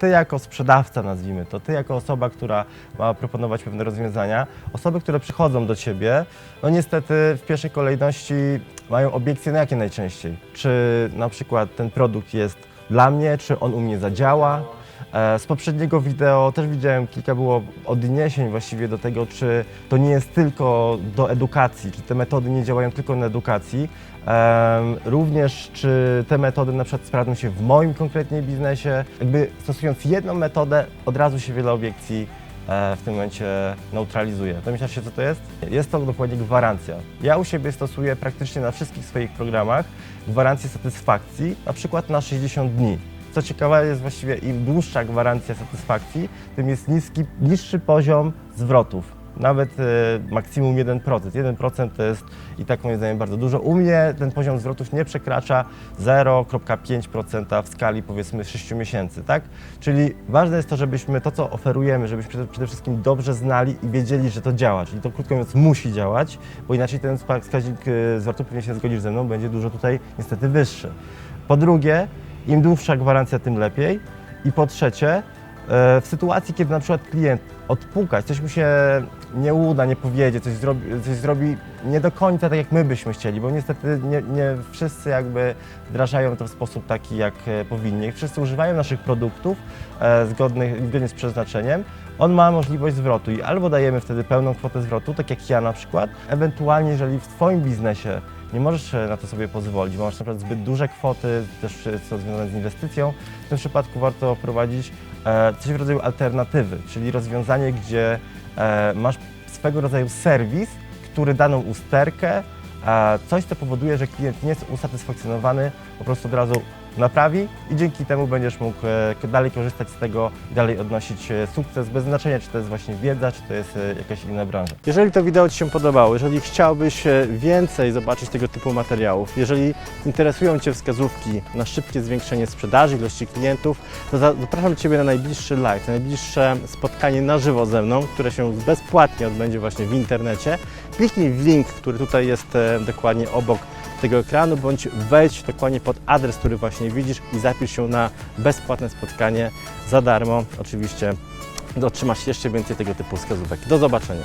Ty jako sprzedawca, nazwijmy to, ty jako osoba, która ma proponować pewne rozwiązania, osoby, które przychodzą do ciebie, no niestety w pierwszej kolejności mają obiekcje na jakie najczęściej? Czy na przykład ten produkt jest dla mnie, czy on u mnie zadziała? E, Z poprzedniego wideo też widziałem kilka było odniesień właściwie do tego, czy to nie jest tylko do edukacji, czy te metody nie działają tylko na edukacji. Również czy te metody na przykład sprawdzą się w moim konkretnie biznesie. Jakby stosując jedną metodę, od razu się wiele obiekcji e, w tym momencie neutralizuje. Domyślasz się, co to jest? Jest to dokładnie gwarancja. Ja u siebie stosuję praktycznie na wszystkich swoich programach gwarancję satysfakcji, na przykład na 60 dni. Co ciekawe jest właściwie im dłuższa gwarancja satysfakcji, tym jest niski, niższy poziom zwrotów. Nawet e, maksimum 1%. 1% to jest i tak moim zdaniem bardzo dużo. U mnie ten poziom zwrotów nie przekracza 0,5% w skali powiedzmy 6 miesięcy, tak? Czyli ważne jest to, żebyśmy to, co oferujemy, żebyśmy przede- wszystkim dobrze znali i wiedzieli, że to działa. Czyli to krótko mówiąc musi działać, bo inaczej ten wskaźnik e, zwrotu, pewnie się zgodzisz ze mną, będzie dużo tutaj niestety wyższy. Po drugie, im dłuższa gwarancja, tym lepiej. I po trzecie, e, w sytuacji, kiedy na przykład klient odpukać, coś mu się nie uda, nie powiedzie, coś zrobi, coś zrobi nie do końca tak, jak my byśmy chcieli, bo niestety nie, nie wszyscy jakby wdrażają to w sposób taki, jak e, powinni. Wszyscy używają naszych produktów e, zgodnych, zgodnie z przeznaczeniem. On ma możliwość zwrotu i albo dajemy wtedy pełną kwotę zwrotu, tak jak ja na przykład, ewentualnie jeżeli w Twoim biznesie nie możesz e, na to sobie pozwolić, bo masz na przykład zbyt duże kwoty, też e, co związane z inwestycją, w tym przypadku warto wprowadzić e, coś w rodzaju alternatywy, czyli rozwiązanie, gdzie e, masz swego rodzaju serwis, który daną usterkę, e, coś co powoduje, że klient nie jest usatysfakcjonowany, po prostu od razu naprawi i dzięki temu będziesz mógł e, dalej korzystać z tego dalej odnosić e, sukces bez znaczenia, czy to jest właśnie wiedza, czy to jest e, jakaś inna branża. Jeżeli to wideo Ci się podobało, jeżeli chciałbyś więcej zobaczyć tego typu materiałów, jeżeli interesują Cię wskazówki na szybkie zwiększenie sprzedaży, ilości klientów, to za- zapraszam Ciebie na najbliższy live, na najbliższe spotkanie na żywo ze mną, które się bezpłatnie odbędzie właśnie w internecie. Kliknij w link, który tutaj jest dokładnie obok tego ekranu, bądź wejdź dokładnie pod adres, który właśnie widzisz i zapisz się na bezpłatne spotkanie za darmo. Oczywiście otrzymasz jeszcze więcej tego typu wskazówek. Do zobaczenia.